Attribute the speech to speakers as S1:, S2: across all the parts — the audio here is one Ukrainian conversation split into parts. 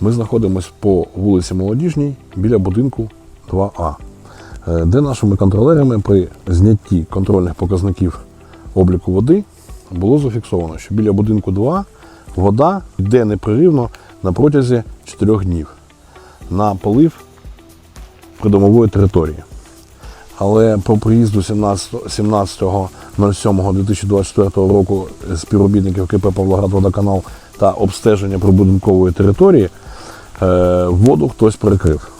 S1: Ми знаходимося по вулиці Молодіжній біля будинку 2А, е, де нашими контролерами при знятті контрольних показників обліку води було зафіксовано, що біля будинку 2 вода йде непреривно на протязі 4 днів на полив придомової території. Але по приїзду 17 17.07.2024 року співробітників КП Павлоград Водоканал та обстеження прибудинкової території воду хтось перекрив.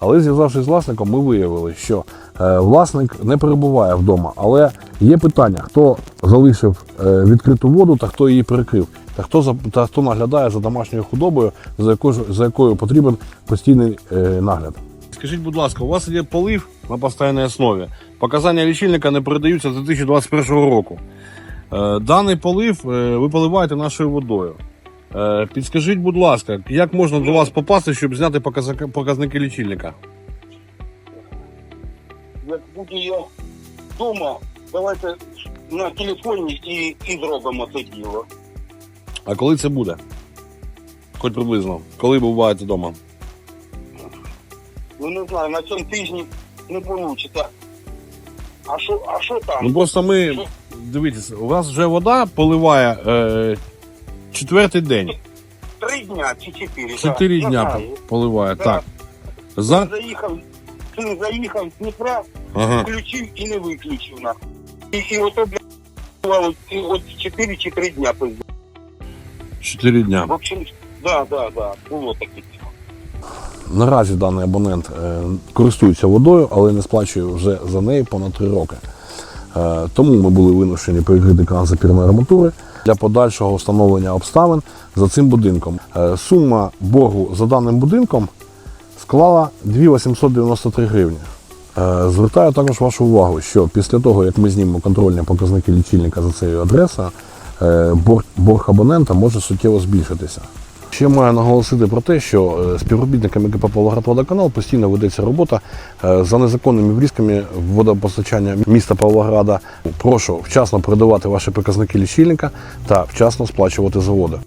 S1: Але зв'язавшись з власником, ми виявили, що е, власник не перебуває вдома. Але є питання, хто залишив е, відкриту воду та хто її перекрив, та хто та хто наглядає за домашньою худобою, за якою за якою потрібен постійний е, нагляд. Скажіть, будь ласка, у вас є полив на постійній основі. Показання лічильника не передаються з 2021 року. Е, Даний полив е, ви поливаєте нашою водою. Е, Підскажіть, будь ласка, як можна до вас попасти, щоб зняти показники лічильника?
S2: Як буде я вдома, давайте на телефоні і, і зробимо це діло.
S1: А коли це буде? Хоч приблизно. Коли буваєте вдома?
S2: Ну не знаю, на цьому тижні не вийде. А що, а що там?
S1: Ну просто ми. Дивіться, у вас вже вода поливає е, четвертий день.
S2: Три дня чи чотири?
S1: Чотири
S2: да,
S1: дня
S2: знаю.
S1: поливає.
S2: Да.
S1: Так. За...
S2: Заїхав, син заїхав з Дніпра,
S1: Ага.
S2: включив і не виключив нахуй. І, і ото, блядь, от 4 чи 3 дня пизду.
S1: Чотири дня.
S2: В общем, да, да, да, було таке.
S1: Наразі даний абонент е, користується водою, але не сплачує вже за неї понад 3 роки. Е, тому ми були вимушені перекрити кран запірної арматури для подальшого встановлення обставин за цим будинком. Е, сума боргу за даним будинком склала 2893 гривні. Е, Звертаю також вашу увагу, що після того, як ми знімемо контрольні показники лічильника за цією адресою, борг абонента може суттєво збільшитися. Ще маю наголосити про те, що е, співробітниками КП Павлоград-Водоканал постійно ведеться робота е, за незаконними врізками водопостачання міста Павлограда. Прошу вчасно передавати ваші показники лічильника та вчасно сплачувати за воду.